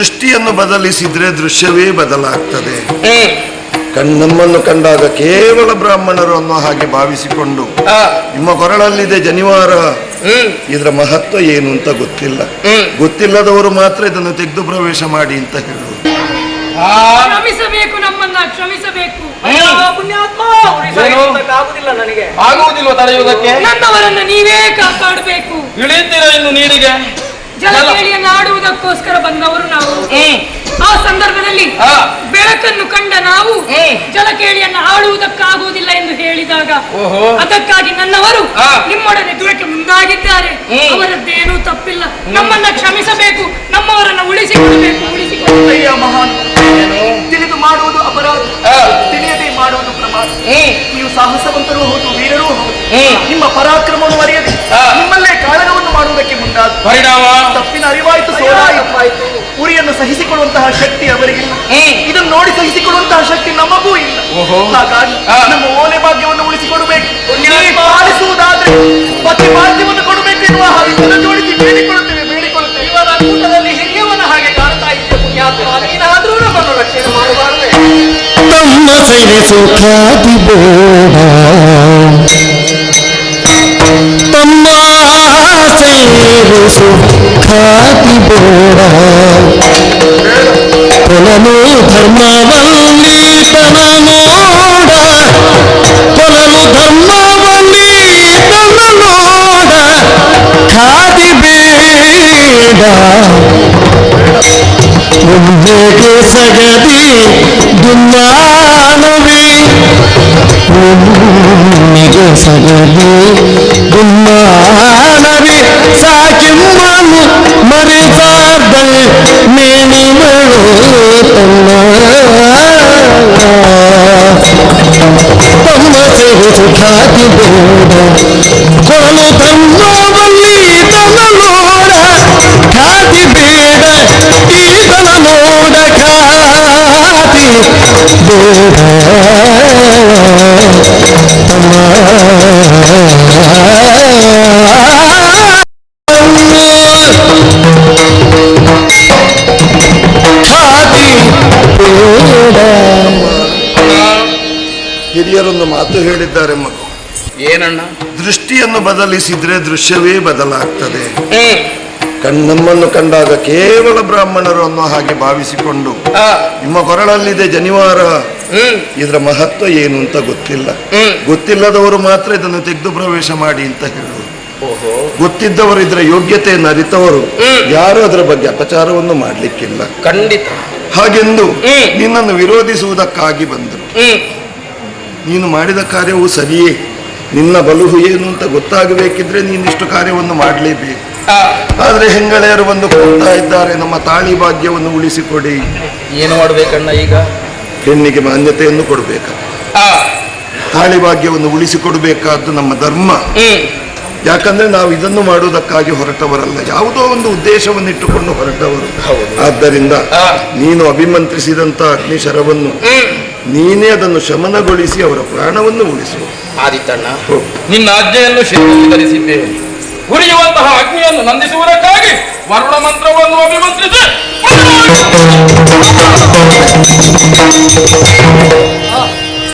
ದೃಷ್ಟಿಯನ್ನು ಬದಲಿಸಿದ್ರೆ ದೃಶ್ಯವೇ ಬದಲಾಗ್ತದೆ. ಕಣ್ ನಮ್ಮನ್ನು ಕಂಡಾಗ ಕೇವಲ ಬ್ರಾಹ್ಮಣರು ಅನ್ನೋ ಹಾಗೆ ಭಾವಿಸಿಕೊಂಡು ನಿಮ್ಮ ಕೊರಳಲ್ಲಿದೆ ಜನಿವಾರ. ಇದರ ಮಹತ್ವ ಏನು ಅಂತ ಗೊತ್ತಿಲ್ಲ. ಗೊತ್ತಿಲ್ಲದವರು ಮಾತ್ರ ಇದನ್ನು ತೆಗೆದು ಪ್ರವೇಶ ಮಾಡಿ ಅಂತ ಹೇಳುವುದು. ಆ, ಕ್ಷಮಿಸಬೇಕು ನಮ್ಮನ್ನ ಕ್ಷಮಿಸಬೇಕು. ಹ್ಮ್. ಪುಣ್ಯಾತ್ಮ! ಏನು? ಆಗುದಿಲ್ಲ ನನಗೆ. ಆಗುವುದಿಲ್ವ ತಡೆಯುವುದಕ್ಕೆ? ನನ್ನವರನ್ನ ನೀವೇ ಕಾಪಾಡಬೇಕು. ಇಳಿತೀರ ಇನ್ನು ನೀರಿಗೆ? ಜಲಕೇಳಿಯನ್ನು ಆಡುವುದಕ್ಕೋಸ್ಕರ ಬಂದವರು ನಾವು. ಸಂದರ್ಭದಲ್ಲಿ. ಬೆಳಕನ್ನು ಕಂಡ ನಾವು. ಜಲಕೇಳಿಯನ್ನು ಆಳುವುದಕ್ಕಾಗುವುದಿಲ್ಲ ಎಂದು ಹೇಳಿದಾಗ ಓಹೋ. ಅದಕ್ಕಾಗಿ ನನ್ನವರು. ನಿಮ್ಮೊಡನೆ ದುರಕ್ಕೆ ಮುಂದಾಗಿದ್ದಾರೆ ಅವರದ್ದೇನು ಅವರದ್ದೇನೂ ತಪ್ಪಿಲ್ಲ ನಮ್ಮನ್ನ ಕ್ಷಮಿಸಬೇಕು ನಮ್ಮವರನ್ನ ಉಳಿಸಿಕೊಳ್ಳಬೇಕು ಉಳಿಸಿಕೊಡಬೇಕು ಅಯ್ಯ ಮಹಾನ್ ಏನು? ತಿಳಿದು ಮಾಡುವುದು ಅಪರಾಧ. ತಿಳಿಯದೆ ಮಾಡುವುದು ಪ್ರಮಾಣ ನೀವು ಸಾಹಸವಂತರೂ ಹೌದು ವೀರರೂ ಹೌದು. ನಿಮ್ಮ ಪರಾಕ್ರಮವನ್ನು ಅರಿಯದೆ ಆ. ನಿಮ್ಮಲ್ಲೇ ಕಾಳಗವನ್ನು ಮಾಡುವುದಕ್ಕೆ ಮುಂದಾದ ಪರಿಣಾಮ ತಪ್ಪಿನ ಅರಿವಾಯಿತು ಸೋಲಾಯಿತು ಉರಿಯನ್ನು ಸಹಿಸಿಕೊಳ್ಳುವಂತಹ ಶಕ್ತಿ ಅವರಿಗಿಲ್ಲ. ಇದನ್ನು ನೋಡಿ ಸಹಿಸಿಕೊಳ್ಳುವಂತಹ ಶಕ್ತಿ ನಮಗೂ ಇಲ್ಲ. ಓಹೋ. ಹಾಗಾಗಿ ನಮ್ಮ ಓಲೆ ಭಾಗ್ಯವನ್ನು ಉಳಿಸಿಕೊಡಬೇಕು. ಪಾಲಿಸುವುದಾದ್ರೆ ಪತಿ ಭಾಗ್ಯವನ್ನು ಕೊಡಬೇಕು ಎನ್ನುವ ಹಾಗೆ ಜೋಡಿಸಿ ಬೇಡಿಕೊಳ್ಳುತ್ತೇವೆ ಬೇಡಿಕೊಳ್ಳುತ್ತೇವೆ. ಇವರ ಕೂಟದಲ್ಲಿ ಹಿರಿಯವನ ಹಾಗೆ ಕಾಣ್ತಾ ಇದ್ದೆ ಪುಣ್ಯಾತ್ಮ. ನೀನಾದ್ರೂ ನಮ್ಮನ್ನು ರಕ್ಷಣೆ ಮಾಡಬಾರದೆ. ತಮ್ಮ ಸೆರೆಸು ಖ್ಯಾತಿ ಬೋಡ ತಮ್ಮ ಸೇರಿಸು ಖ್ಯಾತಿ ಬೋಡ పొలము ధర్మవల్లీతనమోడ పొలము ధర్మవల్లీతనమోడ కాది బేడ. నువ్వేకి సగది దుమ్మానవి నువ్వేకి సగది దుమ్మానవి సాకిమ్మ ಸೇರಿಸು ಖ್ಯಾತಿ ಬೋಡ ಕೊಲು ತಮ್ಮವಲ್ಲಿ ತನ ನೋಡ ಖ್ಯಾತಿ ಬೇಡ ಈತನ ಹಿರಿಯರೊಂದು ಮಾತು ಹೇಳಿದ್ದಾರೆ ಮಗು. ಏನಣ್ಣ? ದೃಷ್ಟಿಯನ್ನು ಬದಲಿಸಿದ್ರೆ ದೃಶ್ಯವೇ ಬದಲಾಗ್ತದೆ. ಹ್ಮ್ ಕಣ್ ನಮ್ಮನ್ನು ಕಂಡಾಗ ಕೇವಲ ಬ್ರಾಹ್ಮಣರು ಅನ್ನೋ ಹಾಗೆ ಭಾವಿಸಿಕೊಂಡು ನಿಮ್ಮ ಕೊರಳಲ್ಲಿದೆ ಜನಿವಾರ. ಇದರ ಮಹತ್ವ ಏನು ಅಂತ ಗೊತ್ತಿಲ್ಲ. ಗೊತ್ತಿಲ್ಲದವರು ಮಾತ್ರ ಇದನ್ನು ತೆಗೆದು ಪ್ರವೇಶ ಮಾಡಿ ಅಂತ ಹೇಳುವುದು. ಓಹೋ. ಗೊತ್ತಿದ್ದವರು ಇದರ ಯೋಗ್ಯತೆಯನ್ನು ಅರಿತವರು ಯಾರು ಅದರ ಬಗ್ಗೆ ಅಪಚಾರವನ್ನು ಮಾಡಲಿಕ್ಕಿಲ್ಲ. ಖಂಡಿತ. ಹಾಗೆಂದು. ನಿನ್ನನ್ನು ವಿರೋಧಿಸುವುದಕ್ಕಾಗಿ ಬಂದರು. ನೀನು ಮಾಡಿದ ಕಾರ್ಯವು ಸರಿಯೇ. ನಿನ್ನ ಬಲುಹು ಏನು ಅಂತ ಗೊತ್ತಾಗಬೇಕಿದ್ರೆ ನೀನಿಷ್ಟು ಕಾರ್ಯವನ್ನು ಮಾಡಲೇಬೇಕು. ಆದರೆ ಹೆಂಗಳೆಯರು ಬಂದು ಕೊಡ್ತಾ ಇದ್ದಾರೆ ನಮ್ಮ ತಾಳಿ ಭಾಗ್ಯವನ್ನು ಉಳಿಸಿಕೊಡಿ. ಏನು ಮಾಡಬೇಕಣ್ಣ ಈಗ? ಹೆಣ್ಣಿಗೆ ಮಾನ್ಯತೆಯನ್ನು ಕೊಡಬೇಕು. ತಾಳಿ ಭಾಗ್ಯವನ್ನು ಉಳಿಸಿಕೊಡಬೇಕಾದ್ದು ನಮ್ಮ ಧರ್ಮ. ಯಾಕಂದ್ರೆ ನಾವು ಇದನ್ನು ಮಾಡುವುದಕ್ಕಾಗಿ ಹೊರಟವರಲ್ಲ ಯಾವುದೋ ಒಂದು ಉದ್ದೇಶವನ್ನು ಇಟ್ಟುಕೊಂಡು ಹೊರಟವರು. ಆದ್ದರಿಂದ ನೀನು ಅಭಿಮಂತ್ರಿಸಿದಂತ ಅಗ್ನಿಶರವನ್ನು ನೀನೇ ಅದನ್ನು ಶಮನಗೊಳಿಸಿ ಅವರ ಪ್ರಾಣವನ್ನು ಉಳಿಸು. ಆದಿತ್ತಣ್ಣ. ನಿನ್ನ ಆಜ್ಞೆಯನ್ನು ಶಿರದಲ್ಲಿ ಉರಿಯುವಂತಹ ಅಗ್ನಿಯನ್ನು ನಂದಿಸುವುದಕ್ಕಾಗಿ ವರುಣ ಮಂತ್ರವನ್ನು ಅಭಿಮಂತ್ರಿಸಿ.